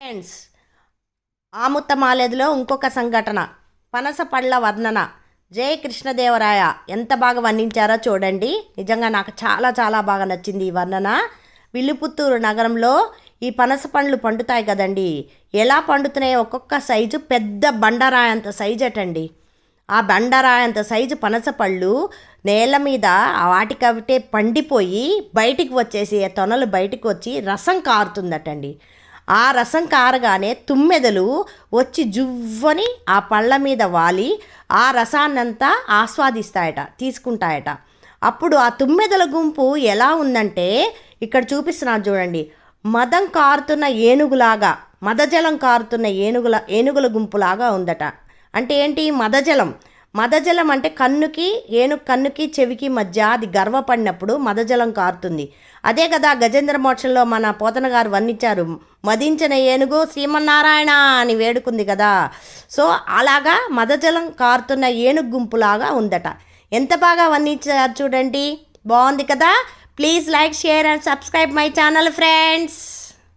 Friends ఆముత్తమాలేదులో ఇంకొక సంఘటన. పనస పళ్ళ వర్ణన. జయ కృష్ణదేవరాయ. ఎంత బాగా వర్ణించారో చూడండి. నిజంగా నాకు చాలా చాలా బాగా నచ్చింది ఈ వర్ణన. విల్లుపుత్తూరు నగరంలో ఈ పనస పండ్లు పండుతాయి కదండి. ఎలా పండుతున్నాయో ఒక్కొక్క సైజు పెద్ద బండరాయంత సైజు అటండి. ఆ బండరాయంత సైజు పనస పళ్ళు నేల మీద వాటికవిటే పండిపోయి బయటికి వచ్చేసి తొనలు బయటికి వచ్చి రసం కారుతుందటండి. ఆ రసం కారగానే తుమ్మెదలు వచ్చి జువ్వని ఆ పళ్ళ మీద వాలి ఆ రసాన్నంతా ఆస్వాదిస్తాయట తీసుకుంటాయట. అప్పుడు ఆ తుమ్మెదల గుంపు ఎలా ఉందంటే ఇక్కడ చూపిస్తున్నాను చూడండి. మదం కారుతున్న ఏనుగులాగా మదజలం కారుతున్న ఏనుగుల ఏనుగుల గుంపులాగా ఉందట. అంటే ఏంటి? మదజలం. మదజలం అంటే కన్నుకి ఏనుగు కన్నుకి చెవికి మధ్య అది గర్వపడినప్పుడు మదజలం కారుతుంది. అదే కదా గజేంద్ర మోక్షంలో మన పోతన గారు వర్ణించారు మదించిన ఏనుగు శ్రీమన్నారాయణ అని వేడుకుంది కదా. సో అలాగా మదజలం కారుతున్న ఏనుగు గుంపులాగా ఉందట. ఎంత బాగా వర్ణించారు చూడండి. బాగుంది కదా. Please like share and subscribe my channel friends.